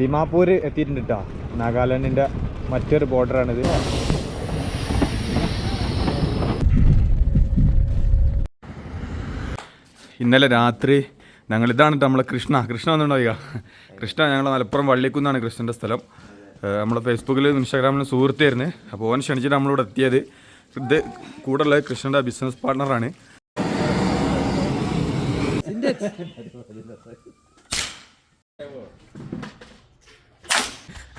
ദിമാപൂർ എത്തിയിട്ടുണ്ട് കേട്ടോ നാഗാലാൻഡിന്റെ മറ്റൊരു ബോർഡറാണിത്. ഇന്നലെ രാത്രി ഞങ്ങൾ ഇതാണ് നമ്മളെ കൃഷ്ണ. കൃഷ്ണ വന്നിട്ടുണ്ടാവുക കൃഷ്ണ ഞങ്ങൾ മലപ്പുറം വള്ളിക്കുന്നാണ് കൃഷ്ണന്റെ സ്ഥലം. നമ്മളെ ഫേസ്ബുക്കിലും ഇൻസ്റ്റാഗ്രാമിലും സുഹൃത്തായിരുന്നു അപ്പോൾ ഓൻ ക്ഷണിച്ചിട്ട് നമ്മളിവിടെ എത്തിയത്. ഇത് കൂടുള്ളത് കൃഷ്ണന്റെ ബിസിനസ് പാർട്ണറാണ്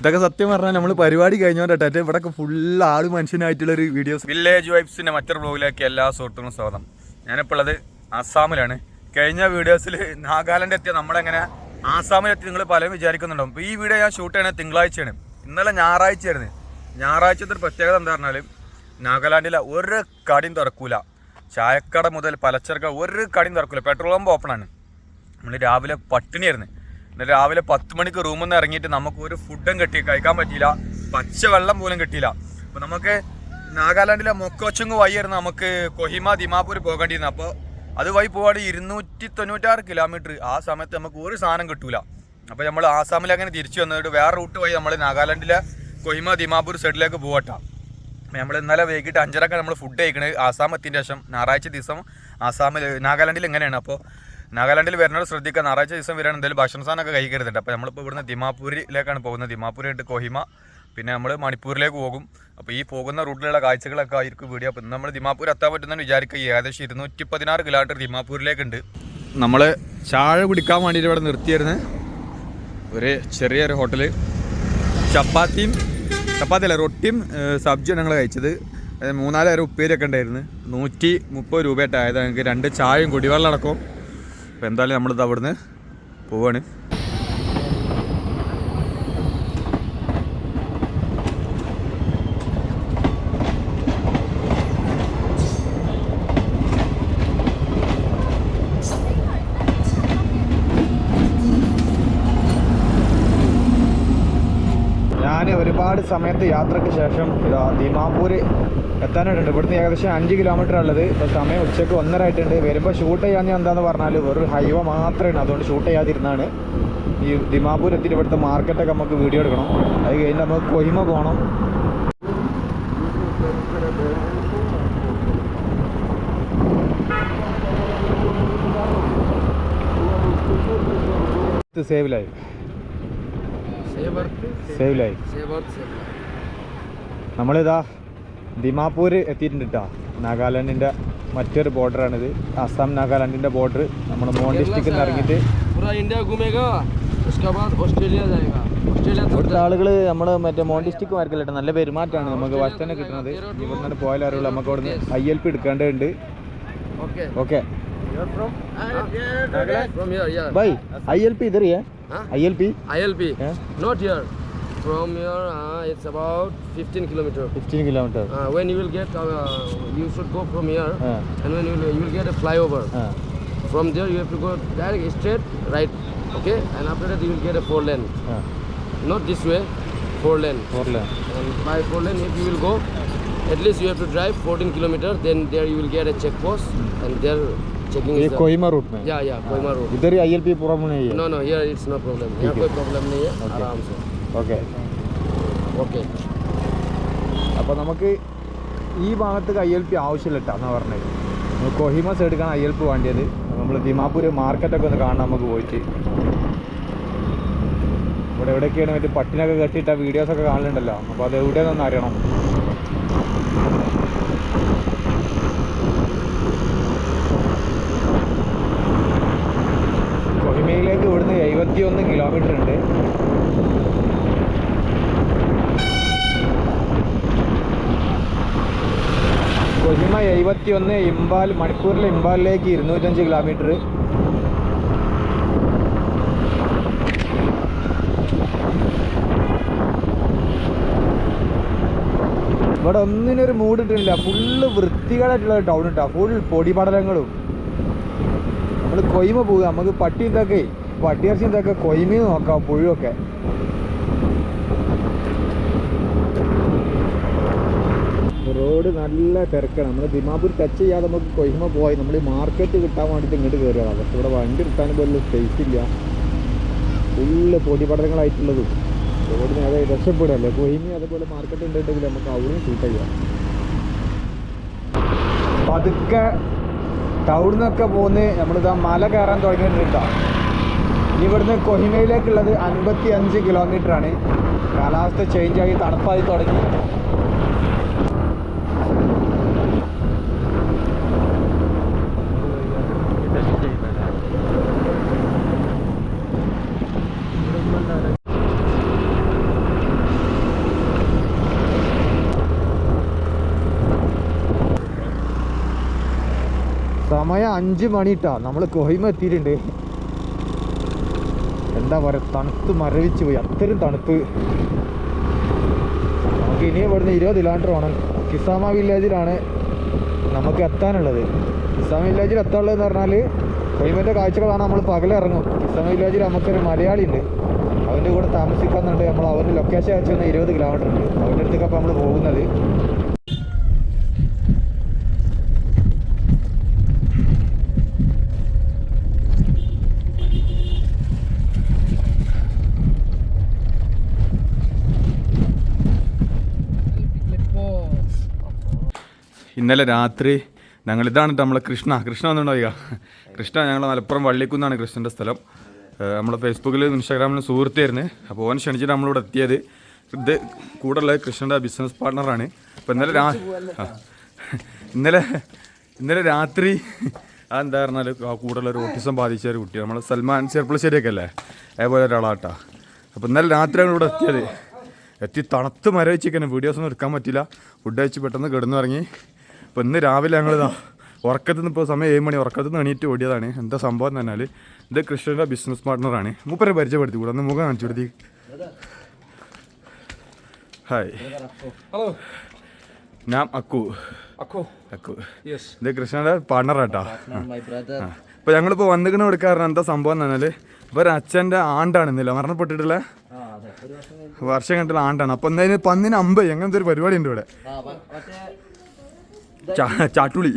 ഇതൊക്കെ സത്യം പറഞ്ഞാൽ നമ്മൾ പരിപാടി കഴിഞ്ഞോട്ടെ ഇവിടെ ഫുൾ ആൾ മനുഷ്യനായിട്ടുള്ള ഒരു വീഡിയോസ് വില്ലേജ് വൈബ്സിന്റെ മറ്റൊരു ബ്ലോഗിലേക്ക് എല്ലാ സുഹൃത്തുക്കളും സ്വാഗതം. ഞാനിപ്പോൾ ഉള്ളത് ആസാമിലാണ്. കഴിഞ്ഞ വീഡിയോസിൽ നാഗാലാൻഡ് എത്തിയ നമ്മളെങ്ങനെ ആസാമിലെത്തി നിങ്ങൾ പലരും വിചാരിക്കുന്നുണ്ടാവും. അപ്പോൾ ഈ വീഡിയോ ഞാൻ ഷൂട്ട് ചെയ്യണത് തിങ്കളാഴ്ചയാണ്. ഇന്നലെ ഞായറാഴ്ചയായിരുന്നു. ഞായറാഴ്ചത്തെ ഒരു പ്രത്യേകത എന്താ പറഞ്ഞാൽ നാഗാലാൻഡിലെ ഒരു കടയും തുറക്കൂല. ചായക്കട മുതൽ പലചരക്ക ഒരു കടയും തുറക്കൂല. പെട്രോൾ പമ്പ് ആണ്. നമ്മൾ രാവിലെ പട്ടിണിയായിരുന്നു. എന്നിട്ട് രാവിലെ പത്ത് മണിക്ക് റൂമിൽ നിന്ന് ഇറങ്ങിയിട്ട് നമുക്ക് ഒരു ഫുഡും കിട്ടി. കഴിക്കാൻ പറ്റിയില്ല. പച്ച വെള്ളം പോലും കിട്ടിയില്ല. അപ്പോൾ നമുക്ക് നാഗാലാൻഡിലെ മൊക്കോച്ചുങ് വഴിയായിരുന്നു നമുക്ക് കൊഹിമ ദിമാപൂർ പോകേണ്ടിയിരുന്നത്. അപ്പോൾ അത് വഴി പോവാണ്ട് ഇരുന്നൂറ്റി തൊണ്ണൂറ്റാറ് കിലോമീറ്റർ ആ സമയത്ത് നമുക്ക് ഒരു സാധനം കിട്ടൂല. അപ്പോൾ നമ്മൾ ആസാമിൽ അങ്ങനെ തിരിച്ചു വന്നിട്ട് വേറെ റൂട്ട് വഴി നമ്മൾ നാഗാലാൻഡിലെ കൊഹിമ ദിമാപൂർ സൈഡിലേക്ക് പോകട്ടാ നമ്മൾ ഇന്നലെ വൈകിട്ട് അഞ്ചരക്ക് നമ്മൾ ഫുഡ് കഴിക്കണത്. ആസാം എത്തിയതിന് ശേഷം ഞായറാഴ്ച ദിവസം ആസാമിൽ നാഗാലാൻഡിൽ എങ്ങനെയാണ് അപ്പോൾ നാഗാലാൻഡിൽ വരുന്നവർ ശ്രദ്ധിക്കുക. ഞായറാഴ്ച ദിവസം വരാൻ എന്തെങ്കിലും ഭക്ഷണ സാധനമൊക്കെ കഴിക്കരുതുണ്ട് അപ്പോൾ നമ്മളിപ്പോൾ ഇവിടുന്ന് ദിമാപൂരിലേക്കാണ് പോകുന്നത്. ദിമാപൂർ കോഹിമ പിന്നെ നമ്മൾ മണിപ്പൂരിലേക്ക് പോകും. അപ്പോൾ ഈ പോകുന്ന റൂട്ടിലുള്ള കാഴ്ചകളൊക്കെ ആയിരിക്കും വീഡിയോ. അപ്പോൾ നമ്മൾ ദിമാപൂർ എത്താൻ പറ്റുന്നതെന്ന് വിചാരിക്കുക. ഏകദേശം ഇരുന്നൂറ്റി പതിനാറ് കിലോമീറ്റർ ദിമാപൂരിലേക്കുണ്ട്. നമ്മൾ ചായ കുടിക്കാൻ വേണ്ടിയിട്ട് ഇവിടെ നിർത്തിയായിരുന്നു. ഒരു ചെറിയൊരു ഹോട്ടൽ ചപ്പാത്തിയും ചപ്പാത്തി അല്ല റൊട്ടിയും സബ്ജിയും ഞങ്ങൾ കഴിച്ചത്. മൂന്നാലായിരം ഉപ്പേരിയൊക്കെ ഉണ്ടായിരുന്നു. നൂറ്റി മുപ്പത് രൂപയായിട്ട് ആയത് ഞങ്ങൾക്ക് രണ്ട് ചായയും കുടിവെള്ളം അടക്കം അപ്പോൾ എന്തായാലും നമ്മളിത് അവിടുന്ന് പോവാണ്. ഞാൻ ഒരുപാട് സമയത്ത് യാത്രയ്ക്ക് ശേഷം ദിമാപൂർ എത്താനായിട്ടുണ്ട്. ഇവിടുന്ന് ഏകദേശം അഞ്ച് കിലോമീറ്റർ ഉള്ളത്. ഇപ്പോൾ സമയം ഉച്ചയ്ക്ക് ഒന്നര ആയിട്ടുണ്ട് വരുമ്പോൾ ഷൂട്ട് ചെയ്യാൻ ഞാൻ എന്താന്ന് പറഞ്ഞാൽ വെറും ഹൈവ മാത്രമാണ് അതുകൊണ്ട് ഷൂട്ട് ചെയ്യാതിരുന്നാണ്. ഈ ദിമാപൂർ എത്തിയിട്ട് ഇവിടുത്തെ മാർക്കറ്റൊക്കെ നമുക്ക് വീഡിയോ എടുക്കണം. അത് കഴിഞ്ഞ് നമുക്ക് കൊഹിമ പോകണം save life Saber, save life saber, saber. നമ്മളിതാ ദിമാപൂർ എത്തിയിട്ടുണ്ട് കേട്ടോ നാഗാലാൻഡിന്റെ മറ്റൊരു ബോർഡറാണിത്. അസം നാഗാലാൻഡിന്റെ ബോർഡർ നമ്മൾ മോൺ ഡിസ്ട്രിക്റ്റിൽ നിന്ന് ഇറങ്ങിയിട്ട് ഇവിടുത്തെ ആളുകൾ നമ്മൾ മറ്റേ മോൺ ഡിസ്ട്രിക്ട് മാർക്കല്ലേ നല്ല പെരുമാറ്റമാണ് നമുക്ക് വസ്റ്റനെ കിട്ടുന്നത് ഇവിടുന്ന് പോയാൽ അറിയുള്ളൂ. നമുക്ക് അവിടുന്ന് ഐ എൽ പി എടുക്കേണ്ടതുണ്ട്. Okay. By I L P ഇതറിയേ I L P I L P not From here, uh, it's about 15 km 15 km Uh, when you will get, uh, you should go from here, uh. and when you will, you will get a flyover. Uh. From there, you have to go direct straight right, okay? And after that, you will get a four lane. Uh. Not this way, four lane. Four lane. And by four lane, if you will go, at least you have to drive 14 km Then there you will get a check post, and there ये Kohima root में या या Kohima root इधर ही ILP problem नहीं है no no here it's no problem यहाँ कोई problem नहीं है आराम से ഓക്കെ. ഓക്കെ. അപ്പോൾ നമുക്ക് ഈ ഭാഗത്ത് ഐ എൽ പി ആവശ്യമില്ല കേട്ടോ എന്നാ പറഞ്ഞത് കൊഹിമ സൈഡിലാണ് ഐ എൽ പി വേണ്ടിയത് നമ്മൾ ദിമാപൂർ മാർക്കറ്റൊക്കെ ഒന്ന് കാണാൻ നമുക്ക് പോയിട്ട്. ഇവിടെ എവിടെയൊക്കെയാണ് മറ്റേ പട്ടിനൊക്കെ കെട്ടിയിട്ട വീഡിയോസൊക്കെ കാണലുണ്ടല്ലോ. അപ്പോൾ അത് എവിടെയാണെന്ന് അറിയണം കൊഹിമയിലേക്ക് ഇവിടുന്ന് എഴുപത്തി ഒന്ന് കിലോമീറ്റർ ഉണ്ട് കൊഹിമ എഴുപത്തി ഒന്ന് ഇമ്പാൽ മണിപ്പൂരിലെ ഇമ്പാലിലേക്ക് ഇരുന്നൂറ്റഞ്ച് കിലോമീറ്റർ ഇവിടെ ഒന്നിനൊരു മൂഡ് ഇട്ടില്ല ഫുള്ള് വൃത്തികളായിട്ടുള്ള ടൗൺ ഇട്ടാ. ഫുൾ പൊടിപടലങ്ങളും. നമ്മൾ കൊയ്മ പോവുക. നമുക്ക് പട്ടി ഇതൊക്കെ പട്ടിയിറച്ചി കൊയ്മ നോക്കാം പുഴുവൊക്കെ. റോഡ് നല്ല തിരക്കാണ്. നമ്മൾ ദിമാപൂർ ടച്ച് ചെയ്യാതെ നമുക്ക് കൊയ്മ പോയി നമ്മൾ ഈ മാർക്കറ്റ് കിട്ടാൻ വേണ്ടിയിട്ട് ഇങ്ങോട്ട് കയറിയതാണ് പക്ഷെ ഇവിടെ വണ്ടി കിട്ടാൻ പോലും സ്പേസ് ഇല്ല. ഫുള്ള് പൊടിപടലങ്ങളായിട്ടുള്ളതും. റോഡിന് അത് രക്ഷപ്പെടുകയല്ലേ? കൊഹിമി അതുപോലെ മാർക്കറ്റ് ഉണ്ടെങ്കിൽ നമുക്ക് അവിടെയും ഷൂട്ട് ചെയ്യാം. പതുക്കെ ടൗണിൽ നിന്നൊക്കെ പോന്ന് നമ്മളിതാ മല കയറാൻ തുടങ്ങിയിട്ടുണ്ട് ഇനി ഇവിടുന്ന് കൊഹിമയിലേക്കുള്ളത് അൻപത്തി അഞ്ച് കിലോമീറ്റർ ആണ്. കാലാവസ്ഥ ചേഞ്ച് ആയി തണുപ്പായി തുടങ്ങി. അഞ്ച് മണിട്ടാ. നമ്മൾ കൊഹിമ എത്തിയിട്ടുണ്ട്. എന്താ പറയുക തണുത്ത് മരവിച്ച് പോയി. അത്രയും തണുപ്പ്. നമുക്ക് ഇനി ഇവിടുന്ന് ഇരുപത് കിലോമീറ്റർ വേണം കിസാമ വില്ലേജിലാണ് നമുക്ക് എത്താനുള്ളത്. കിസാമ വില്ലേജിൽ എത്താനുള്ളതെന്ന് പറഞ്ഞാൽ കൊഹിമന്റെ കാഴ്ചകളാണ് നമ്മൾ പകലിറങ്ങും കിസാമ വില്ലേജിൽ നമുക്കൊരു മലയാളി ഉണ്ട്. അവന്റെ കൂടെ താമസിക്കാന്നുണ്ട്. നമ്മൾ അവന്റെ ലൊക്കേഷൻ അയച്ചു വന്ന ഇരുപത് കിലോമീറ്റർ ഉണ്ട്. അവന്റെ അടുത്തേക്കാണ് നമ്മൾ പോകുന്നത്. ഇന്നലെ രാത്രി ഞങ്ങൾ ഇതാണ് നമ്മളെ കൃഷ്ണ. കൃഷ്ണ വന്നിട്ടുണ്ടാവുക കൃഷ്ണ ഞങ്ങൾ മലപ്പുറം വള്ളിക്കുന്നാണ് കൃഷ്ണന്റെ സ്ഥലം. നമ്മൾ ഫേസ്ബുക്കിലും ഇൻസ്റ്റാഗ്രാമിലും സുഹൃത്തായിരുന്നു അപ്പോൾ ഓൻ ക്ഷണിച്ചിട്ട് നമ്മളിവിടെ എത്തിയത്. ഇത് കൂടെയുള്ള കൃഷ്ണന്റെ ബിസിനസ് പാർട്ട്ണറാണ് അപ്പോൾ ഇന്നലെ രാ ഇന്നലെ ഇന്നലെ രാത്രി അതെന്താ പറഞ്ഞാൽ കൂടെയുള്ള ഒരു ഓട്ടിസം ബാധിച്ച ഒരു കുട്ടി നമ്മൾ സൽമാൻ ചെർപ്പളശ്ശേരിയൊക്കെ അല്ലേ അതേപോലെ ഒരാളാട്ടാ. അപ്പോൾ ഇന്നലെ രാത്രി ഇവിടെ എത്തിയത്. എത്തി തണുത്ത് മരവിച്ചിരിക്കണം വീഡിയോസ് ഒന്നും എടുക്കാൻ പറ്റില്ല ഫുഡ് കഴിച്ച് പെട്ടെന്ന് കിടന്നുറങ്ങി. അപ്പോൾ ഇന്ന് രാവിലെ ഞങ്ങൾ ഉറക്കത്തിൽ നിന്ന് ഇപ്പോൾ സമയം ഏഴ് മണി ഉറക്കത്തിൽ നിന്ന് എണീറ്റ് ഓടിയതാണ്. എന്താ സംഭവം എന്ന് പറഞ്ഞാൽ ഇത് കൃഷ്ണന്റെ ബിസിനസ് പാർട്ട്ണറാണ് മൂപ്പരെ പരിചയപ്പെടുത്തി കൂടെ ഒന്ന് മുഖം കാണിച്ചു കൊടുത്തി. ഹായ് ഹലോ ഞാൻ അക്കു. അക്കു. അക്കു. Yes. ഇത് കൃഷ്ണന്റെ പാർട്ണറാട്ടാ My brother. അപ്പോൾ ഞങ്ങളിപ്പോൾ വന്നിക്കണ എടുക്കാറുണ്ട് എന്താ സംഭവം എന്ന് പറഞ്ഞാൽ ഇവർ അച്ഛന്റെ ആണ്ടാണ് ഇന്നില്ല മരണപ്പെട്ടിട്ടുള്ള വർഷം കണ്ടിട്ടുള്ള ആണ്ടാണ്. അപ്പോൾ എന്തായാലും പന്നിന് അമ്പ്. എങ്ങനത്തെ ഒരു പരിപാടി ഉണ്ട് ഇവിടെ? ചാട്ടുളി.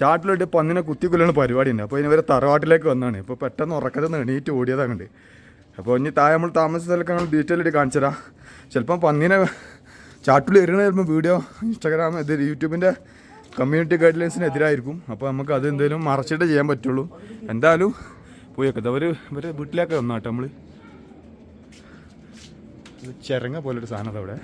ചാട്ടുളിട്ട് പന്നിനെ കുത്തിക്കൊല്ലുന്ന പരിപാടി ഉണ്ട് അപ്പോൾ ഇനി ഇവരെ തറവാട്ടിലേക്ക് വന്നാണ്. ഇപ്പോൾ പെട്ടെന്ന് ഉറക്കത്തിൽ എണീറ്റ് ഓടിയതാണ് അപ്പോൾ ഇനി താഴെ നമ്മൾ താമസ സ്ഥലമൊക്കെ നമ്മൾ ഡീറ്റെയിൽ ആയിട്ട് കാണിച്ചു തരാം ചിലപ്പം പന്നിനെ ചാട്ടുളി എറിയണ ചിലപ്പോൾ വീഡിയോ ഇൻസ്റ്റാഗ്രാം ഇത് യൂട്യൂബിന്റെ കമ്മ്യൂണിറ്റി ഗൈഡ് ലൈൻസിനെതിരായിരിക്കും അപ്പോൾ നമുക്ക് അത് എന്തെങ്കിലും മറച്ചിട്ട് ചെയ്യാൻ പറ്റുള്ളൂ. എന്തായാലും പോയേക്കത് അവർ ഇവരെ വീട്ടിലേക്ക് വന്നാട്ടെ നമ്മൾ ചിരങ്ങ പോലൊരു സാധനം അവിടെ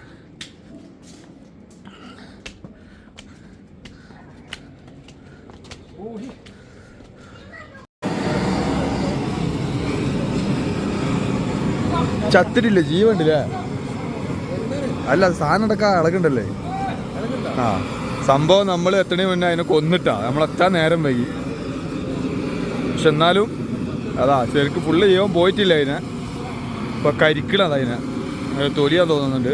ചത്തിട്ടില്ലേ? ജീവണ്ടില്ലേ അല്ല സാധനം അടക്കം ഇളകണ്ടല്ലേ ആ സംഭവം നമ്മൾ എത്തണേ മുന്നേ അതിനെ കൊന്നിട്ടാ. നമ്മൾ എത്താൻ നേരം വൈകി. പക്ഷെ എന്നാലും അതാ ശരിക്ക് ഫുള്ള് ജീവൻ പോയിട്ടില്ല അതിനെ. ഇപ്പൊ കരിക്കണത് അതിനെ. തൊലിയാൻ തോന്നുന്നുണ്ട്.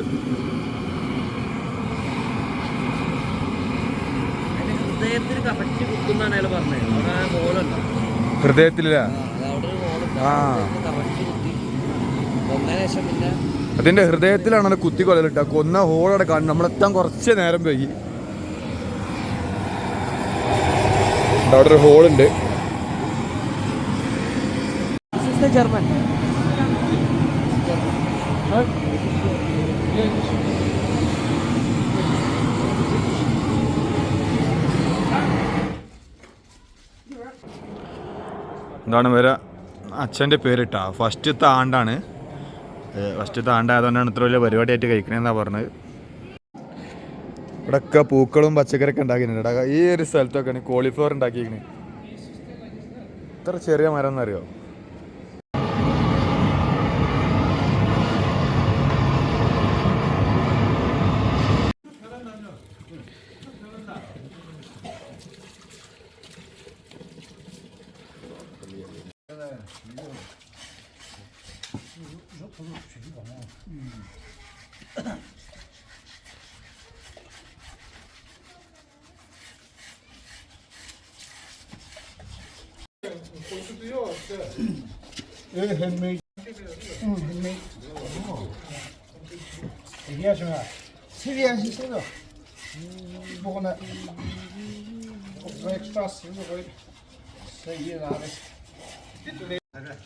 ഹൃദയത്തിന് കറക്റ്റ് കുത്തുന്നാണ് അയാൾ പറഞ്ഞത് അവിടെ ആ ഹോളുണ്ട് ആ. പിന്നെ അതിന്റെ ഹൃദയത്തിലാണ് അത് കുത്തി കൊലലിട്ട കൊന്ന ഹോളവിടെ കാണും നമ്മളെത്താൻ കുറച്ച് നേരം വൈകി. അവിടെ ഒരു ഹോളുണ്ട് ജർമ്മൻ എന്താണ് വരെ അച്ഛന്റെ പേരിട്ടാ? ഫസ്റ്റത്തെ ആണ്ടാണ്. ഫസ്റ്റത്തെ ആണ്ടായതുകൊണ്ടാണ് ഇത്ര വലിയ പരിപാടിയായിട്ട് കഴിക്കണേന്നാണ് പറഞ്ഞത്. ഇവിടെയൊക്കെ പൂക്കളും പച്ചക്കറിയൊക്കെ ഉണ്ടാക്കിയിട്ടുണ്ട് ഈ ഒരു സ്ഥലത്തൊക്കെയാണ് കോളിഫ്ലവർ ഉണ്ടാക്കിയിരിക്കുന്നത് ഇത്ര ചെറിയ മരം എന്നറിയോ 怎么样，兄？随便些收嗯，不可能。我准备去打十回、十一拿 的，你准备？在这。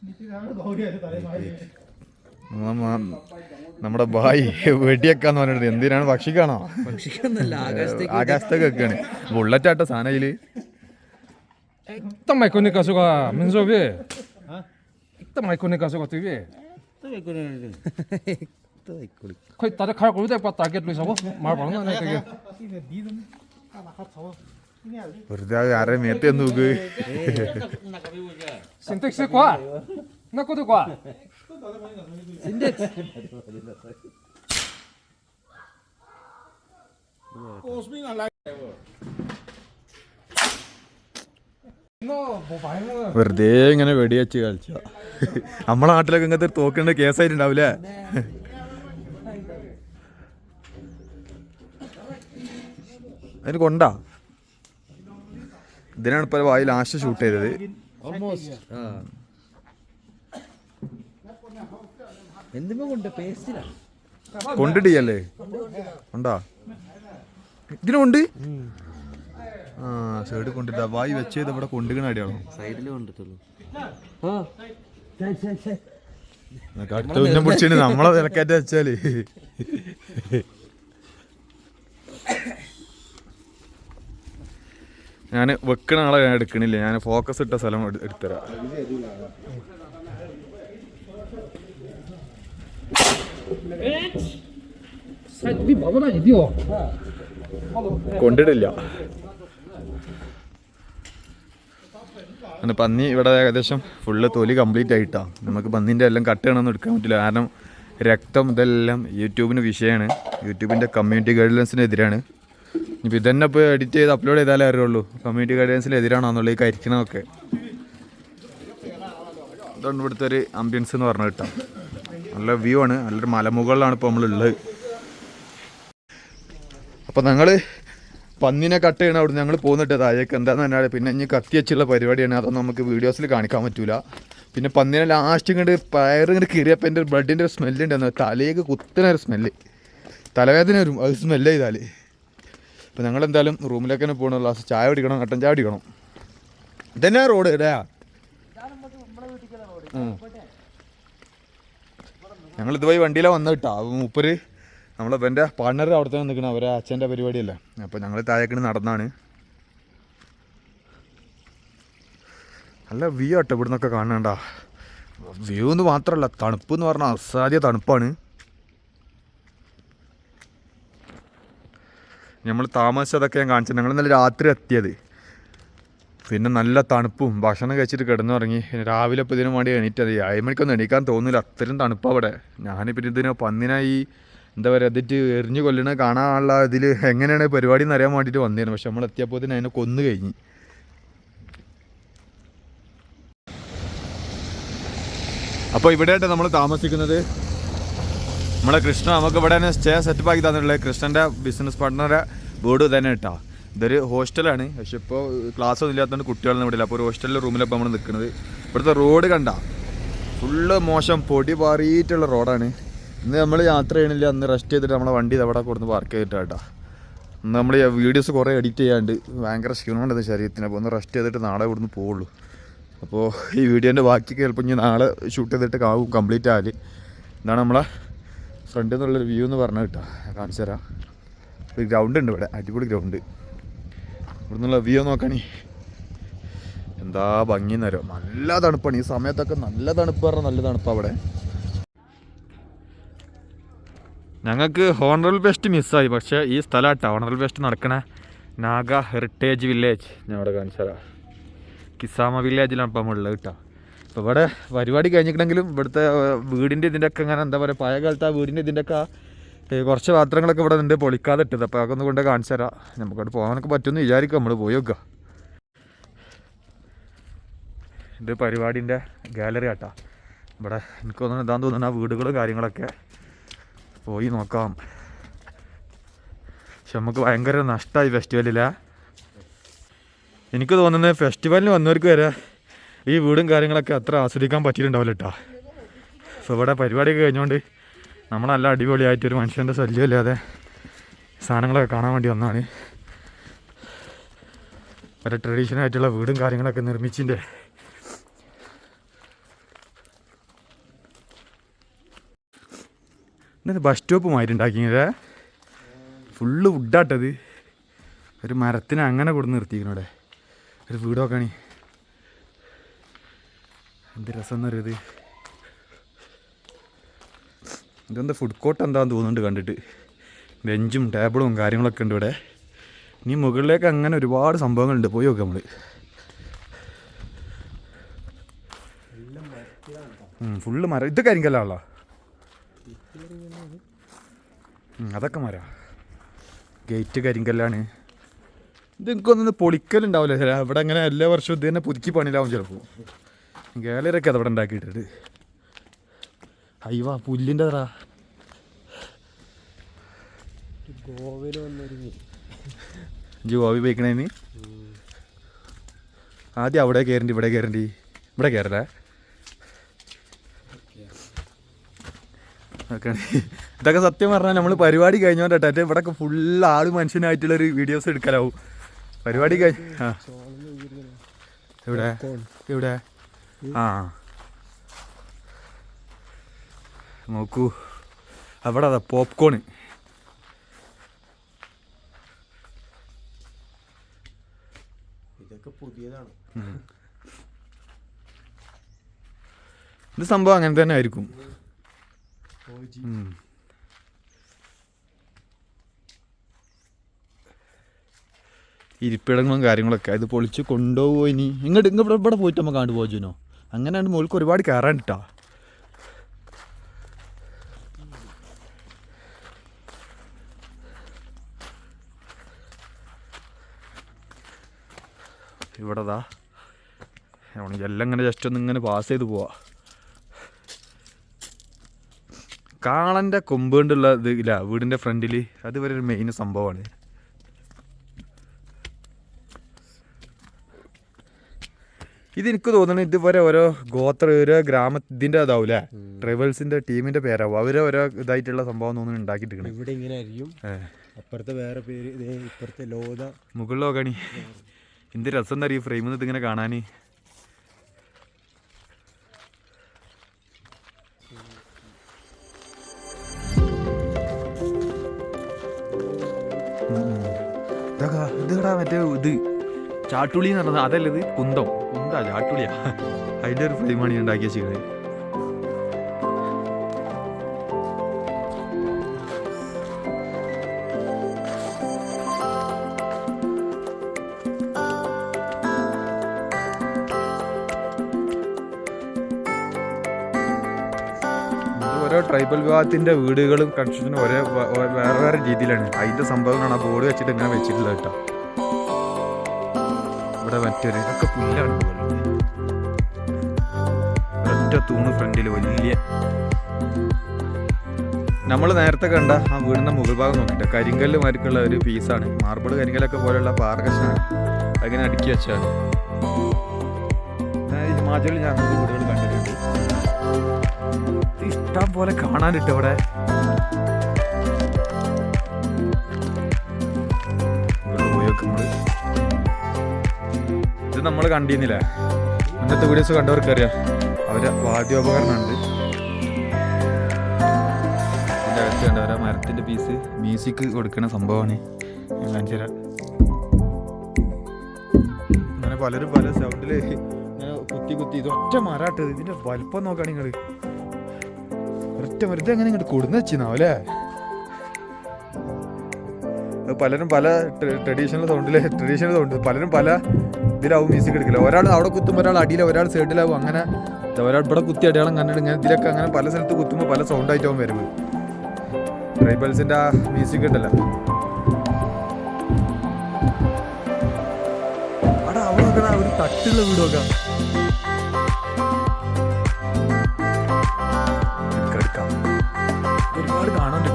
你这样搞的，咋的？딱 많이 거니까 저가 되게 거의 다들 갈 거기 될 봤다 알겠지 저거 말 많은 거 되게 വെറുതെ ആരെ മേത്ത് എന്ന് നോക്ക് 신텍스 과 나 വെറുതെ ഇങ്ങനെ വെടിയച്ച് കളിച്ച. നമ്മളെ നാട്ടിലൊക്കെ ഇങ്ങനത്തെ തോക്കേണ്ട കേസായിട്ടുണ്ടാവില്ലേ അതിന് കൊണ്ടാ? ഇതിനാണ് ഇപ്പൊ വായിൽ ആശ ഷൂട്ട് ചെയ്തത്. ഓൾമോസ്റ്റ് എന്തുമ്പോ കൊണ്ട് പേസ്റ്റിലാ? കൊണ്ടിടിയല്ലേ? ഉണ്ടാ? ഇതിനുണ്ട് ആ സൈഡ് കൊണ്ടിട്ട വായി വെച്ചത് ഇവിടെ കൊണ്ടുകണ അടിയാണോ? സൈഡിൽ കൊണ്ടിട്ടുള്ളൂ. അടുത്ത ഉന്നം പിടിച്ചിട്ട് നമ്മളെ വിലക്കയറ്റ വെച്ചാൽ. ഞാൻ വെക്കണ ആളെ ഞാൻ എടുക്കണില്ല. ഞാൻ ഫോക്കസ് ഇട്ട സ്ഥലം എടു- എടുത്തരാം. കൊണ്ടിടില്ല. പന്നി ഇവിടെ ഏകദേശം ഫുള്ള് തൊലി കംപ്ലീറ്റ് ആയിട്ടാണ് നമുക്ക് പന്നിന്റെ എല്ലാം കട്ട് ചെയ്യണമെന്ന് എടുക്കാൻ പറ്റില്ല. കാരണം രക്തം ഇതെല്ലാം യൂട്യൂബിന് വിഷയമാണ്. യൂട്യൂബിന്റെ കമ്മ്യൂണിറ്റി ഗൈഡ്ലൈൻസിന് എതിരാണ്. ഇപ്പോൾ ഇതന്നെ ഇപ്പൊ എഡിറ്റ് ചെയ്ത് അപ്ലോഡ് ചെയ്താലേ അറിയുള്ളൂ. കമ്മ്യൂണിറ്റി ഗൈഡ്ലൈൻസിന് എതിരാണോന്നുള്ള ഈ കരിക്കണമൊക്കെ ഇതാണ് ഇവിടുത്തെ ഒരു ആംബിയൻസ് എന്ന് പറഞ്ഞു കിട്ടാം നല്ല വ്യൂ ആണ്. നല്ലൊരു മലമുകളിലാണ് ഇപ്പോൾ നമ്മളുള്ളത്. അപ്പോൾ ഞങ്ങൾ പന്നിനെ കട്ട് ചെയ്യണം അവിടെ ഞങ്ങൾ പോന്നിട്ട് താഴേക്ക് എന്താണെന്ന് പറഞ്ഞാൽ പിന്നെ ഇനി കത്തി വെച്ചുള്ള പരിപാടിയാണ്. അതൊന്നും നമുക്ക് വീഡിയോസിൽ കാണിക്കാൻ പറ്റൂല. പിന്നെ പന്നിനെ ലാസ്റ്റ് ഇങ്ങോട്ട് പയർ ഇങ്ങോട്ട് കീറിയപ്പോൾ എന്റെ ബ്ലഡിന്റെ ഒരു സ്മെല്ല് ഉണ്ടായിരുന്നു തലയൊക്കെ കുത്തുന്ന ഒരു സ്മെല്ല് തലവേദന വരും. അത് സ്മെല്ല് ചെയ്താൽ അപ്പോൾ ഞങ്ങൾ എന്തായാലും റൂമിലേക്ക് തന്നെ പോകണം ലാസ്റ്റ് ചായ കുടിക്കണം കട്ടൻ ചായ കുടിക്കണം. ഇതന്നെ റോഡ് ഇടാ ഞങ്ങൾ ഇതുവഴി വണ്ടിയിലാണ് വന്നത് കേട്ടോ. മൂപ്പര് നമ്മളെ എന്റെ പാർട്ണർ അവിടെ തന്നെ നിൽക്കണം അവരെ അച്ഛന്റെ പരിപാടിയല്ല. അപ്പോൾ ഞങ്ങൾ താഴേക്കിന് നടന്നാണ്. നല്ല വ്യൂ ആട്ടോ ഇവിടെ നിന്നൊക്കെ കാണണ്ട വ്യൂ എന്ന് മാത്രമല്ല തണുപ്പ് എന്ന് പറഞ്ഞാൽ അസാധ്യ തണുപ്പാണ്. നമ്മൾ താമസിച്ചതൊക്കെ ഞാൻ കാണിച്ചത് ഞങ്ങൾ ഇന്നലെ രാത്രി എത്തിയത്. പിന്നെ നല്ല തണുപ്പും. ഭക്ഷണം കഴിച്ചിട്ട് കിടന്നുറങ്ങി. രാവിലെ ഇപ്പോൾ ഇതിനു വേണ്ടി എണീറ്റത് ഏഴ് മണിക്കൊന്നും എണീക്കാൻ തോന്നില്ല അത്രയും തണുപ്പാണ് അവിടെ ഞാനിപ്പോൾ ഇതിന് പന്നിനായി എന്താ പറയുക അതിട്ട് എറിഞ്ഞു കൊല്ലണ കാണാനുള്ള ഇതിൽ എങ്ങനെയാണ് പരിപാടി എന്ന് അറിയാൻ വേണ്ടിയിട്ട് വന്നിരുന്നു പക്ഷെ നമ്മൾ എത്തിയപ്പോൾ തന്നെ അതിനെ കൊന്നു കഴിഞ്ഞ്. അപ്പോൾ ഇവിടെയായിട്ട് നമ്മൾ താമസിക്കുന്നത് നമ്മളെ കൃഷ്ണ. നമുക്ക് ഇവിടെ തന്നെ സ്റ്റേ സെറ്റപ്പ് ആക്കി തന്നിട്ടുള്ളത് കൃഷ്ണന്റെ ബിസിനസ് പാർട്ട്ണറെ വീട് തന്നെ ഇട്ടാ. ഇതൊരു ഹോസ്റ്റലാണ്. പക്ഷെ ഇപ്പോൾ ക്ലാസ് ഒന്നും ഇല്ലാത്തതുകൊണ്ട് കുട്ടികളൊന്നും ഇവിടെ ഇല്ല. അപ്പോൾ ഒരു ഹോസ്റ്റലിലെ റൂമിലപ്പോൾ നമ്മൾ നിൽക്കുന്നത് ഇവിടുത്തെ റോഡ് കണ്ട? ഫുള്ള് മോശം പൊടി പാറിയിട്ടുള്ള റോഡാണ് ഇന്ന് നമ്മൾ യാത്ര ചെയ്യണില്ല. അന്ന് റെസ്റ്റ് ചെയ്തിട്ട് നമ്മളെ വണ്ടി അവിടെ കൊടുന്ന് പാർക്ക് ചെയ്തിട്ടാട്ടാ ഇന്ന് നമ്മൾ വീഡിയോസ് കുറേ എഡിറ്റ് ചെയ്യാണ്ട് ഭയങ്കര ക്ഷീണമുണ്ട് ശരീരത്തിന്. അപ്പോൾ ഒന്ന് റെസ്റ്റ് ചെയ്തിട്ട് നാളെ ഇവിടുന്ന് പോവുള്ളൂ. അപ്പോൾ ഈ വീഡിയോന്റെ ബാക്കി ചിലപ്പോൾ ഇനി നാളെ ഷൂട്ട് ചെയ്തിട്ട് ആവും കംപ്ലീറ്റ് ആൽ. ഇതാണ് നമ്മളെ ഫ്രണ്ടിൽ നിന്നുള്ളൊരു വ്യൂ എന്ന് പറഞ്ഞു കേട്ടോ. കാണിച്ചു തരാം. ഒരു ഗ്രൗണ്ട് ഉണ്ട് ഇവിടെ. അടിപൊളി ഗ്രൗണ്ട് ഇവിടെ നിന്നുള്ള വ്യൂ നോക്കണി. എന്താ ഭംഗി നേരം നല്ല തണുപ്പാണ്. ഈ സമയത്തൊക്കെ നല്ല തണുപ്പ് പറഞ്ഞാൽ നല്ല തണുപ്പ് അവിടെ. ഞങ്ങൾക്ക് ഹോണറൽ ഫെസ്റ്റ് മിസ്സായി. പക്ഷേ ഈ സ്ഥലമാട്ടോ ഹോണറൽ ഫെസ്റ്റ് നടക്കണ. Naga heritage village. ഞാൻ അവിടെ കാണിച്ചു തരാം. കിസാമ വില്ലേജിലാണ് ഇപ്പം ഉള്ളത് കേട്ടോ. അപ്പോൾ ഇവിടെ പരിപാടി കഴിഞ്ഞിട്ടുണ്ടെങ്കിലും ഇവിടുത്തെ വീടിന്റെ ഇതിന്റെയൊക്കെ ഇങ്ങനെ എന്താ പറയുക പഴയ കാലത്ത് ആ വീടിന്റെ ഇതിന്റെ ഒക്കെ ഏഹ്, കുറച്ച് പാത്രങ്ങളൊക്കെ ഇവിടെ ഉണ്ട്. പൊളിക്കാതെ ഇട്ടത്. അപ്പോൾ അതൊക്കെ ഒന്ന് കൊണ്ട് കാണിച്ചു തരാം. നമുക്കവിടെ പോകാനൊക്കെ പറ്റുമെന്ന് വിചാരിക്കും നമ്മൾ പോയി നോക്കുക ഇത് പരിപാടിന്റെ ഗാലറി ആട്ടാ. ഇവിടെ എനിക്ക് തോന്നുന്നു ഇതാന്ന് തോന്നുന്നു ആ വീടുകളും കാര്യങ്ങളൊക്കെ പോയി നോക്കാം. പക്ഷെ നമുക്ക് ഭയങ്കര നഷ്ടമായി ഫെസ്റ്റിവലില്ല എനിക്ക് തോന്നുന്നത് ഫെസ്റ്റിവലിന് വന്നവർക്ക് വരെ ഈ വീടും കാര്യങ്ങളൊക്കെ അത്ര ആസ്വദിക്കാൻ പറ്റിയിട്ടുണ്ടാവില്ല കേട്ടോ അപ്പോൾ ഇവിടെ പരിപാടിയൊക്കെ കഴിഞ്ഞുകൊണ്ട് നമ്മളല്ല അടിപൊളിയായിട്ട് ഒരു മനുഷ്യന്റെ ശല്യമില്ലാതെ സാധനങ്ങളൊക്കെ കാണാൻ വേണ്ടി വന്നാണ്. ഒരു ട്രഡീഷണൽ ആയിട്ടുള്ള വീടും കാര്യങ്ങളൊക്കെ നിർമ്മിച്ചിന്റെ ഇന്നത് ബസ് സ്റ്റോപ്പ് മാതിരി ഉണ്ടാക്കിയത് ഫുള്ള് വുഡാട്ടത് ഒരു മരത്തിന് അങ്ങനെ കൊടുത്ത് നിർത്തിയിരിക്കണം അവിടെ ഒരു വീടൊക്കെയാണ് എന്ത് രസം എന്നറിയത് ഇതെന്താ ഫുഡ് കോർട്ട് എന്താന്ന് തോന്നുന്നുണ്ട് കണ്ടിട്ട്. ബെഞ്ചും ടേബിളും കാര്യങ്ങളൊക്കെ ഉണ്ട് ഇവിടെ. ഇനി മുകളിലേക്ക് അങ്ങനെ ഒരുപാട് സംഭവങ്ങളുണ്ട്. പോയി നോക്കാം നമ്മൾ ഫുള്ള് മരം ഇത് കരിങ്കല്ലാണല്ലോ അതൊക്കെ മര. ഗേറ്റ് കരിങ്കല്ലാണ് ഇത് എനിക്കൊന്നും പൊളിക്കലുണ്ടാവില്ല ചില ഇവിടെ അങ്ങനെ എല്ലാ വർഷവും ഇത് തന്നെ പുതുക്കി പണിയിലാവും ചിലപ്പോൾ ഗാലറിയൊക്കെ അത് ഇവിടെ ഉണ്ടാക്കിയിട്ടുണ്ട്. അയ്യവാ പുല്ലിന്റെ അതാ ഗോവയിൽ വന്നൊരു ജോബി പോയിക്കണേന്ന് ആദ്യം അവിടെ കയറണ്ടി ഇവിടെ കയറണ്ടി. ഇവിടെ കയറല ഇതൊക്കെ സത്യം പറഞ്ഞാൽ നമ്മൾ പരിപാടി കഴിഞ്ഞോട്ടെ ഇവിടെയൊക്കെ ഫുള്ള് ആൾ മനുഷ്യനായിട്ടുള്ളൊരു വീഡിയോസ് എടുക്കലാവും. പരിപാടി കഴിഞ്ഞ ആ. എവിടെ? എവിടെ? ആ. നോക്കൂ. അവിടെ അതാ പോപ്കോണ് ഇതൊക്കെ പുതിയതാണ്. ഇത് സംഭവം അങ്ങനെ തന്നെ ആയിരിക്കും. ഇരിപ്പിടങ്ങളും കാര്യങ്ങളൊക്കെ. ഇത് പൊളിച്ച് കൊണ്ടുപോയി ഇനി? ഇങ്ങോട്ട് ഇങ്ങോട്ട് ഇവിടെ പോയിട്ട് നമ്മൾ കണ്ടു പോജുനോ? അങ്ങനെയാണ് മോൾക്ക് ഒരുപാട് കയറാണ്ടിട്ടാ ഇവിടെതാ എല്ലാം ഇങ്ങനെ ജസ്റ്റ് ഒന്ന് ഇങ്ങനെ പാസ് ചെയ്ത് പോവാ. കാളന്റെ കൊമ്പ് കൊണ്ടുള്ള ഇത് ഇല്ല വീടിന്റെ ഫ്രണ്ടിൽ അത് വരെ ഒരു മെയിൻ സംഭവമാണ്. ഇത് എനിക്ക് തോന്നുന്നു ഇതുവരെ ഓരോ ഗോത്ര ഓരോ ഗ്രാമ ഇതിന്റെ ഇതാവൂലേ? ട്രൈബൽസിന്റെ ടീമിന്റെ പേരാവും. അവരെ ഓരോ ഇതായിട്ടുള്ള സംഭവം തോന്നുന്നു ഉണ്ടാക്കിയിട്ടിരിക്കണം. ഇവിടെ ഇങ്ങനെ ആയിരിക്കും. അപ്പുറത്തെ വേറെ പേര് ഇതേ ഇപ്പുറത്തെ ലോത മുകളിലോകണി എന്ത് രസം എന്താ ഈ ഫ്രെയിമിൽ നിന്ന് ഇതിങ്ങനെ കാണാൻ മറ്റേ ഇത്. ചാട്ടുളി എന്ന് പറഞ്ഞത് അതല്ലത് കുന്തം. കുന്താ ചാട്ടുളിയാ. അതിന്റെ ഒരു ഫ്രെയിമാണ് ഞാൻ ഉണ്ടാക്കി വെച്ചിരിക്കുന്നത് ട്രൈബൽ വിഭാഗത്തിന്റെ വീടുകളും കൺസ്ട്രക്ഷനും ഒരേ വേറെ വേറെ രീതിയിലാണ്. അതിന്റെ സംഭവങ്ങളാണ് ആ ബോർഡ് വെച്ചിട്ട് ഇങ്ങനെ വെച്ചിട്ടുള്ളത് കേട്ടോ. ഇവിടെ മറ്റൊരു ഇതൊക്കെ പുല്ലാണ് ഒറ്റ തൂണ് ഫ്രണ്ടിൽ വലിയ നമ്മൾ നേരത്തെ കണ്ട ആ വീടിന്റെ മുകൾ ഭാഗം നോക്കിയിട്ട്. കരിങ്കല്ല് മാർക്കുള്ള ഒരു പീസാണ്. മാർബിൾ കരിങ്കല്ലൊക്കെ പോലെയുള്ള പാർക്കശാണ് അങ്ങനെ അടുക്കി വെച്ചാണ് ഹിമാചലിൽ ഞാൻ വീടുകൾ കണ്ടിട്ടുണ്ട്. ഇഷ്ടം പോലെ കാണാനിട്ട് ഇവിടെ. ഇത് നമ്മൾ കണ്ടിരുന്നില്ലേ? ഇന്നത്തെ വീഡിയോസ് കണ്ടവർക്ക് അറിയാം അവരെ വാദ്യോപകരണമുണ്ട്. ഇതിന്റെ അകത്ത് കണ്ട അവരെ മരത്തിന്റെ പീസ് മ്യൂസിക് കൊടുക്കുന്ന സംഭവമാണ്. ഞാൻ കാണിച്ചു തരാം അങ്ങനെ പലരും പല ഇങ്ങനെ കുത്തി കുത്തി. ഇത് ഒറ്റ മരാട്ടത് ഇതിന്റെ വലിപ്പം നോക്കാണ് നിങ്ങൾ ഒറ്റ മരത്തെ എങ്ങനെ ഇങ്ങോട്ട് കൊടുന്ന് വെച്ചിന്നാവല്ലേ പലരും പല ട്രഡീഷണൽ സൗണ്ടിലെ ട്രഡീഷണൽ സൗണ്ട് പലരും പല ഇതിലാവും മ്യൂസിക് എടുക്കില്ല ഒരാൾ അവിടെ കുത്തുമ്പോൾ ഒരാൾ അടിയിൽ ഒരാൾ സൈഡിലാവും അങ്ങനെ ഒരാൾ ഇവിടെ കുത്തി അടയാളം കണ്ടിട്ട് ഇങ്ങനെ ഇതിലൊക്കെ അങ്ങനെ പല സ്ഥലത്ത് കുത്തുമ്പോൾ പല സൗണ്ട് ആയിട്ടാവും വരുന്നത്. ട്രൈബൽസിന്റെ ആ മ്യൂസിക് ഉണ്ടല്ലോ. അവിടെ അവിടെ ഒരു തട്ടുള്ള വീട്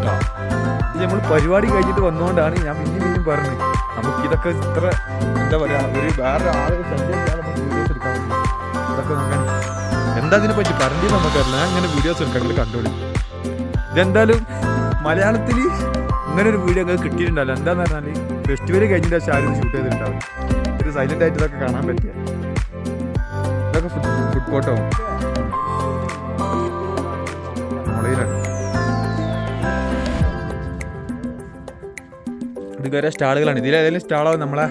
കിട്ടാ. ഇത് നമ്മൾ പരിപാടി കഴിഞ്ഞിട്ട് വന്നുകൊണ്ടാണ് ഞാൻ പിന്നെയും പിന്നെയും പറഞ്ഞത് നമുക്ക് ഇതൊക്കെ ഇത്ര എന്താ പറയാ ഒരു വേറെ നോക്കാൻ. എന്താ അതിനെ പറ്റി പറഞ്ഞു നമുക്കറിയില്ല ഞാൻ ഇങ്ങനെ വീഡിയോസ് എടുക്കാൻ കണ്ടുപിടിക്കും ഇതെന്തായാലും മലയാളത്തിൽ ഇങ്ങനെ ഒരു വീഡിയോ ഒക്കെ കിട്ടിയിട്ടുണ്ടല്ലോ എന്താന്ന് പറഞ്ഞാൽ ഫെസ്റ്റിവൽ കഴിഞ്ഞിട്ട് പക്ഷേ ആരും ഷൂട്ട് ചെയ്തിട്ടുണ്ടാവും ഒരു സൈലന്റ് ആയിട്ട് ഇതൊക്കെ കാണാൻ പറ്റിയ ഇതൊക്കെ ഫുഡ് ഫുഡ് ഇത് വരെ സ്റ്റാളുകളാണ് ഇതിലേതെങ്കിലും സ്റ്റാളാവും നമ്മളെ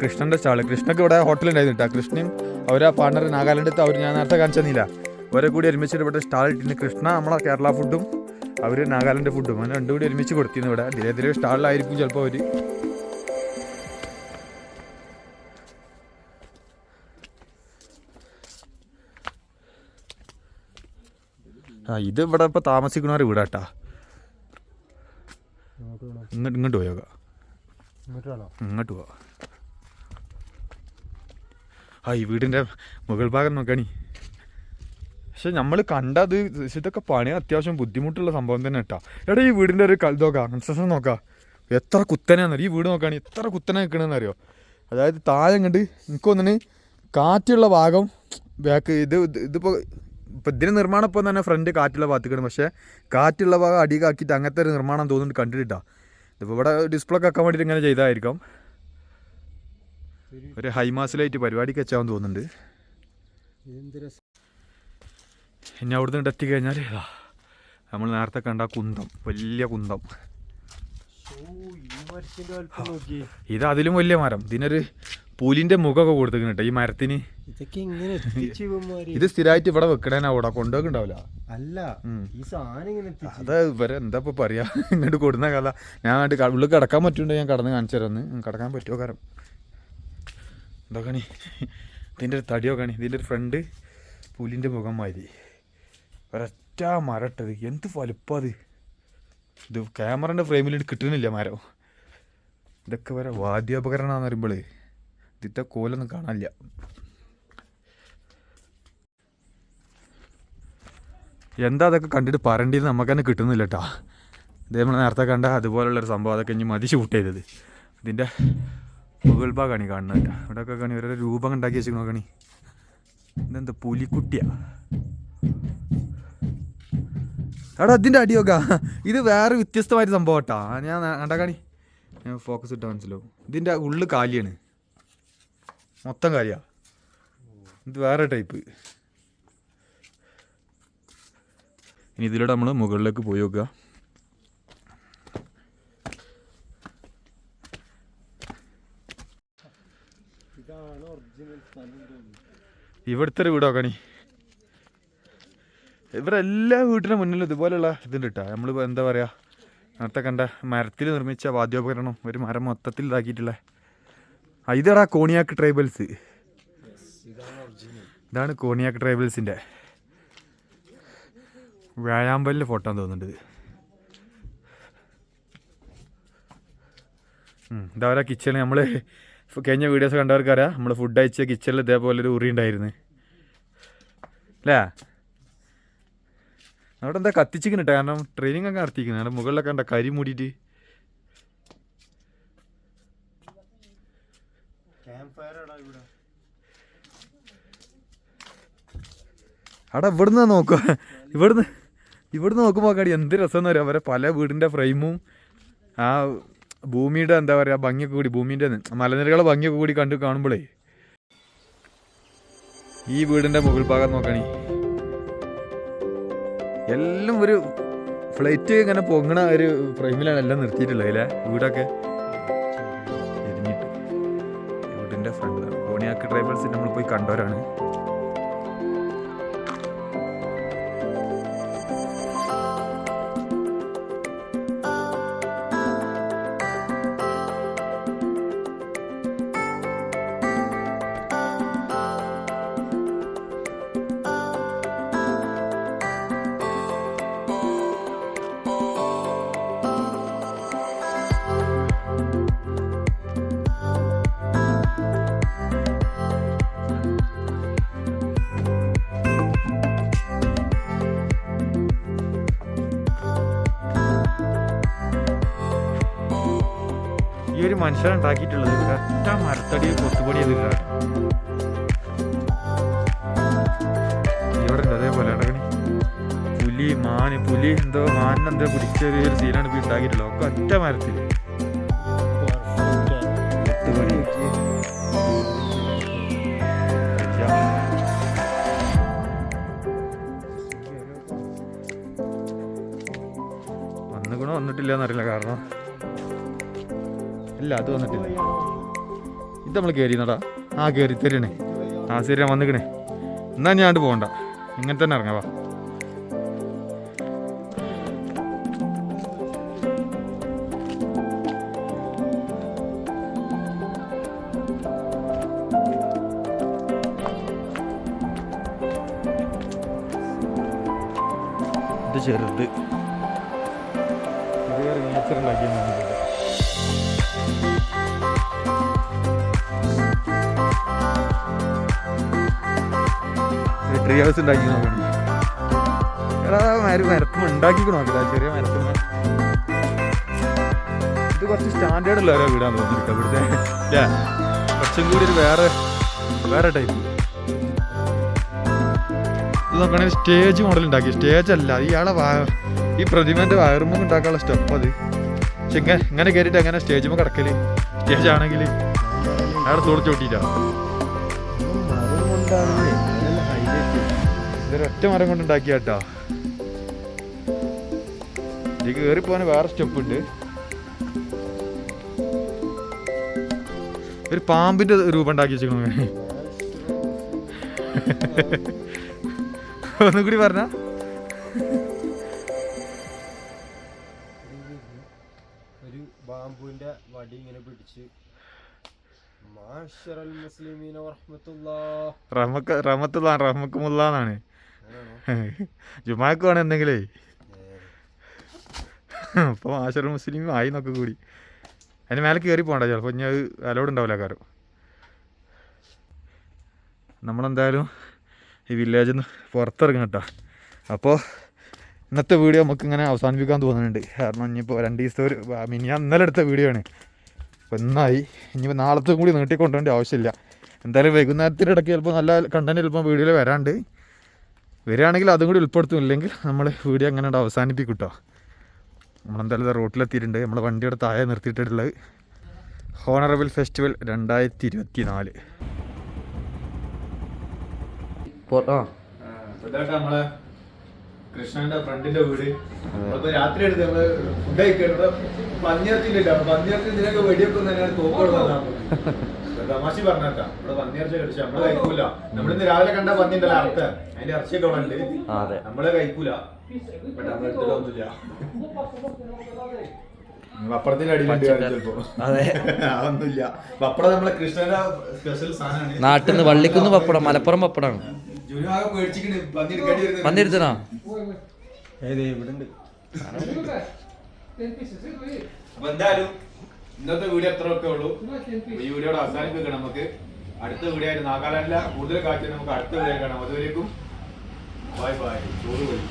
കൃഷ്ണന്റെ സ്റ്റാൾ കൃഷ്ണക്ക് ഇവിടെ ഹോട്ടലുണ്ടായിരുന്നു കേട്ടോ കൃഷ്ണയും അവരെ പാർട്ണർ നാഗാലാൻഡത്ത് അവർ ഞാൻ നേരത്തെ കാണിച്ചു തന്നില്ല അവരെ കൂടി ഒരുമിച്ചിട്ട് ഇവിടെ സ്റ്റാൾ ഇട്ടിട്ടുണ്ട്. കൃഷ്ണ നമ്മളെ കേരള ഫുഡും അവർ നാഗാലാൻഡ് ഫുഡും അങ്ങനെ രണ്ടും കൂടി ഒരുമിച്ച് കൊടുത്തിരുന്നു ഇവിടെ. ധീരെ സ്റ്റാളിലായിരിക്കും ചിലപ്പോൾ അവർ ആ ഇത് ഇവിടെ ഇപ്പോൾ താമസിക്കുന്നവർ വീടാട്ടാ. ഇങ്ങോട്ട് ഇങ്ങോട്ട് പോയോക്ക ഇങ്ങോട്ട് പോവാ ആ ഈ വീടിന്റെ മുകൾ ഭാഗം നോക്കണി. പക്ഷെ നമ്മൾ കണ്ടത് ഇതൊക്കെ പണി അത്യാവശ്യം ബുദ്ധിമുട്ടുള്ള സംഭവം തന്നെ കേട്ടോ. എടാ ഈ വീടിന്റെ ഒരു കൽ നോക്കാം കൺസ്ട്രക്ഷൻ നോക്കാം. എത്ര കുത്തനെയാണെന്നറിയോ ഈ വീട് നോക്കുകയാണെങ്കിൽ എത്ര കുത്തനെ നിൽക്കണമെന്ന് അറിയോ? അതായത് താഴെ കണ്ട് എനിക്ക് ഒന്നിന് കാറ്റുള്ള ഭാഗം ബാക്ക് ഇത് ഇതിപ്പോ ഇപ്പം ഇതിന് നിർമ്മാണം ഇപ്പം തന്നെ ഫ്രണ്ട് കാറ്റുള്ള ഭാഗത്തേക്കാണ്. പക്ഷേ കാറ്റുള്ള ഭാഗം അടിയിലാക്കിയിട്ട് അങ്ങനത്തെ ഒരു നിർമ്മാണം തോന്നുന്നുണ്ട് കണ്ടിട്ടാ ഇതിപ്പോൾ ഇവിടെ ഡിസ്പ്ലേ ഒക്കെ ആക്കാൻ വേണ്ടിയിട്ട് ഇങ്ങനെ ചെയ്തായിരിക്കാം. ഒരു ഹൈമാസിലായിട്ട് പരിപാടിക്ക് വെച്ചാന്ന് തോന്നുന്നുണ്ട്. ഇനി അവിടുന്ന് ഇങ്ങോട്ട് എത്തിക്കഴിഞ്ഞാൽ ഇതാ നമ്മൾ നേരത്തെ കണ്ട കുന്തം വലിയ കുന്തം. ഇത് അതിലും വലിയ മരം. ഇതിനൊരു പുലിന്റെ മുഖമൊക്കെ കൊടുത്തിട്ടുണ്ട് ഈ മരത്തിന് ഇതൊക്കെ ഇങ്ങനെ എത്തിച്ചു ഇവന്മാര്. ഇത് സ്ഥിരമായിട്ട് ഇവിടെ വെക്കണേനാ അവിടെ കൊണ്ടുപോകുന്നുണ്ടാവില്ല അല്ല ഈ സാധനം ഇങ്ങനെ എത്തിച്ചു. അത് ഇവരെ എന്താ ഇപ്പൊ പറയാ? ഇങ്ങോട്ട് കൊടുന്ന കഥ. ഞാൻ അങ്ങോട്ട് ക- ഉള്ളിൽ കിടക്കാൻ പറ്റുണ്ടോ ഞാൻ കടന്ന് കാണിച്ചു തരാമെന്ന് കിടക്കാൻ പറ്റുമോ കാരം എന്താ കണി. ഇതിന്റെ ഒരു തടിയോ കണി. ഇതിന്റെ ഒരു ഫ്രണ്ട് പുലിന്റെ മുഖം മാതിരി ഒരൊറ്റ മരട്ടത് എന്ത് വലുപ്പം അത്? ഇത് ക്യാമറന്റെ ഫ്രെയിമിൽ കിട്ടുന്നില്ല മരം. ഇതൊക്കെ വരെ വാദ്യോപകരണമാണെന്ന് പറയുമ്പോൾ ഇതിന്റെ കോലൊന്നും കാണാനില്ല. എന്താ അതൊക്കെ കണ്ടിട്ട് പറയേണ്ടത് നമുക്ക് തന്നെ കിട്ടുന്നില്ല കേട്ടോ ഇതേ നമ്മൾ നേരത്തെ കണ്ട അതുപോലുള്ളൊരു സംഭവം അതൊക്കെ ഇനി മതി ഷൂട്ട് ചെയ്തത്. ഇതിന്റെ മുകൾ ഭാഗമാണ് ഈ കാണുന്നത് കേട്ടോ ഇവിടെയൊക്കെ കണി ഓരോ രൂപം ഉണ്ടാക്കി വെച്ചു നോക്കണി ഇതെന്താ പുലിക്കുട്ടിയാ? എടാ അതിന്റെ അടിയൊക്കെ ഇത് വേറെ വ്യത്യസ്തമായിട്ട് സംഭവം കേട്ടാ ഞാൻ കണ്ടാക്കാണി ഞാൻ ഫോക്കസ് ഇട്ടാൽ മനസ്സിലാവും. ഇതിന്റെ ഉള്ളു കാലിയാണ്. മൊത്തം കാലിയാ. ഇത് വേറെ ടൈപ്പ് ഇനി ഇതിലൂടെ നമ്മൾ മുകളിലേക്ക് പോയി നോക്കുക. ഇവിടുത്തെ ഒരു വീടോ കണി ഇവിടെ എല്ലാ വീട്ടിന്റെ മുന്നിലും ഇതുപോലെയുള്ള ഇതുണ്ട് കേട്ടോ നമ്മൾ എന്താ പറയുക നേരത്തെ കണ്ട മരത്തിൽ നിർമ്മിച്ച വാദ്യോപകരണം ഒരു മരം മൊത്തത്തിൽ ഇതാക്കിയിട്ടുള്ള. ഇതെടാ കോണിയാക്ക് ട്രൈബൽസ്. ഇതാണ് കോണിയാക്ക് ട്രൈബൽസിന്റെ വ്യായാമ്പലിന്റെ ഫോട്ടോ തോന്നുന്നുണ്ട്. ഇത്. അവരാ കിച്ചണിൽ നമ്മൾ കഴിഞ്ഞ വീഡിയോസ് കണ്ടവർക്കറിയാം നമ്മൾ ഫുഡ് അയച്ച കിച്ചണിൽ ഇതേപോലെ ഒരു ഉറി ഉണ്ടായിരുന്നു. അല്ലേ അവിടെ എന്താ കത്തിച്ചിരിക്കുന്നുണ്ട് കാരണം ട്രെയിനിങ് ഒക്കെ നടത്തിയിരിക്കുന്നത് അവിടെ മുകളിലൊക്കെ കണ്ട? കരി മൂടിയിട്ട്. അവിടെ ഇവിടുന്ന് നോക്കുക? ഇവിടുന്ന് ഇവിടുന്ന് നോക്കുമ്പോൾ കാടി എന്ത് രസമെന്ന് പറയാം അവരെ പല വീടിന്റെ ഫ്രെയിമും ആ ഭൂമിയുടെ എന്താ പറയുക ഭംഗിയൊക്കെ കൂടി ഭൂമിന്റെ മലനിരകളെ ഭംഗിയൊക്കെ കൂടി കണ്ട് കാണുമ്പോഴേ ഈ വീടിന്റെ മുകൾ ഭാഗം നോക്കണി. എല്ലാം ഒരു ഫ്ലൈറ്റ് ഇങ്ങനെ പൊങ്ങണ ഒരു ഫ്രെയിമിലാണ് എല്ലാം നിർത്തിയിട്ടുള്ളത് അല്ലേ വീടൊക്കെ? എരിഞ്ഞിട്ട്. വീടിന്റെ ഫ്രണ്ട് കോണിയാക്ക് ട്രൈബൽസ് നമ്മൾ പോയി കണ്ടവരാണ്. ഈ ഒരു മനുഷ്യനെ ഉണ്ടാക്കിയിട്ടുള്ളത് ഒറ്റ മരത്തടി കൊത്തുപടി ചെയ്തിട്ടാണ് ഇവിടെ അതേപോലെ പുലി മാന് പുലി എന്തോ മാനിനെന്തോ പിടിച്ച ഒരു സീനാണ് ഇപ്പൊ ഉണ്ടാക്കിയിട്ടുള്ളത്. ഒക്കെ ഒറ്റ മരത്തിൽ. വന്നിട്ടില്ല എന്നറിയില്ല കാരണം. ഇല്ല അത് വന്നിട്ടില്ല. ഇത് നമ്മൾ കയറിയെന്നടാ ആ കയറി തരണേ ആ ശരി ഞാൻ വന്നിക്കണേ. എന്നാ ഞാണ്ട് പോകണ്ട. ഇങ്ങനെ തന്നെ ഇറങ്ങാവാ ട്രീ ഹൗസ് ഉണ്ടാക്കി നോക്കണം എടാ മര മരത്തും ഉണ്ടാക്കിക്കണോ? നോക്കില്ല ചെറിയ മരത്തുമ്മ. ഇത് കുറച്ച് സ്റ്റാൻഡേർഡ് ഉള്ള ഓരോ വീടാന്ന് തോന്നിട്ട് ഇവിടുത്തെ. അല്ലേ കുറച്ചും കൂടി ഒരു വേറെ വേറെ ടൈപ്പ് ഇത് നോക്കണെങ്കിൽ സ്റ്റേജ് മോഡൽ ഉണ്ടാക്കി. സ്റ്റേജ് അല്ല ഇയാളെ ഈ പ്രതിമന്റെ വയറുമ്പോൾ ഉണ്ടാക്കാനുള്ള സ്റ്റെപ്പ് അത്. പക്ഷെ ഇങ്ങനെ ഇങ്ങനെ കയറിയിട്ട് എങ്ങനെ സ്റ്റേജുമ്പോൾ കിടക്കൽ? സ്റ്റേജ് ആണെങ്കിൽ അയാളെ തോട് ഇതൊരു ഒറ്റ മരം കൊണ്ട് ഉണ്ടാക്കിയ കേട്ടോ ഇത് കയറി പോകാൻ വേറെ സ്റ്റെപ്പ് ഉണ്ട് ഒരു പാമ്പിന്റെ രൂപം ഉണ്ടാക്കി വെച്ചിരിക്കണു ഒന്നും കൂടി പറഞ്ഞ? ഒരു ബാമ്പുവിന്റെ വടി ഇങ്ങനെ പിടിച്ച്. റഹ്മത്തുള്ള റഹ്മക്കുമുള്ള എന്നാണ് ജുമാക്ക് വേണം എന്തെങ്കിലേ? അപ്പോൾ ആശർ മുസ്ലിം ആയി എന്നൊക്കെ കൂടി. അതിന് മേലെ കയറി പോകണ്ട ചിലപ്പോൾ ഇനി അത് അലോഡ് ഉണ്ടാവില്ല കാരം നമ്മളെന്തായാലും ഈ വില്ലേജിൽ നിന്ന് പുറത്തിറങ്ങും കേട്ടോ അപ്പോൾ ഇന്നത്തെ വീഡിയോ നമുക്ക് ഇങ്ങനെ അവസാനിപ്പിക്കാൻ തോന്നുന്നുണ്ട്. കാരണം ഇനിയിപ്പോൾ രണ്ട് ദിവസത്തെ ഒരു മിനി ഇന്നലെ എടുത്ത വീഡിയോ ആണ്. അപ്പോൾ ഇന്നായി. ഇനിയിപ്പോൾ നാളത്തെ കൂടി നീട്ടിക്കൊണ്ടുപോകേണ്ട ആവശ്യമില്ല. എന്തായാലും വൈകുന്നേരത്തിന്റെ ഇടയ്ക്ക് ചിലപ്പോൾ നല്ല കണ്ടന്റ് ചിലപ്പോൾ വീഡിയോയിൽ വരാണ്ട്. വരികയാണെങ്കിൽ അതും കൂടി ഉൾപ്പെടുത്തും. ഇല്ലെങ്കിൽ നമ്മൾ വീഡിയോ അങ്ങനെ ഉണ്ട് അവസാനിപ്പിക്കും കേട്ടോ നമ്മളെന്തായാലും റോട്ടിലെത്തിയിട്ടുണ്ട്. നമ്മൾ വണ്ടിയുടെ താഴെ നിർത്തിയിട്ടുള്ളത് ഹോണറബിൾ ഫെസ്റ്റിവൽ രണ്ടായിരത്തി ഇരുപത്തി നാല് നമ്മളെ കൃഷ്ണന്റെ ഫ്രണ്ടിന്റെ വീട്. അപ്പൊ രാത്രി എടുത്ത് നമ്മൾ ഫുഡ് കഴിക്കുന്നത് പന്നിയർച്ചില്ല പന്നിയർച്ചി ഇതിനൊക്കെ വെടിയൊക്കെ തന്നെയാണ് തോക്കുള്ളതാണ് തമാശ പറഞ്ഞേട്ടാ ഇവിടെ പന്നിയർച്ച കടിച്ചു നമ്മൾ കഴിക്കൂല. നമ്മളിന്ന് രാവിലെ കണ്ട പന്നി ഉണ്ടല്ലോ അർത്ഥ. അതിന്റെ ഇറച്ചിയൊക്കെ അവിടെ ഉണ്ട്. അതെ. നമ്മൾ കഴിക്കൂല. അടിയിലുണ്ട് ചിലപ്പോ. അതെ. അതൊന്നുമില്ല. നമ്മളെ കൃഷ്ണന്റെ സ്പെഷ്യൽ സാധനമാണ്. നാട്ടിൽ നിന്ന് വള്ളിക്കുന്ന് പപ്പടം മലപ്പുറം വരുന്നത് വന്നിരുത്തണോ ഏത് ഇവിടെ ഉണ്ട് അപ്പൊ എന്തായാലും ഇന്നത്തെ വീഡിയോ എത്ര ഒക്കെ ഉള്ളൂ ഈ വീഡിയോയുടെ അവസാനിപ്പിക്കണം നമുക്ക്. അടുത്ത വീഡിയോ ആയിട്ട് നാഗാലാൻഡിലെ. കൂടുതൽ കാഴ്ച നമുക്ക് അടുത്ത വീഡിയോ കാണാം. അതുവരേക്കും ബൈ ബൈ ചോറ് പോയി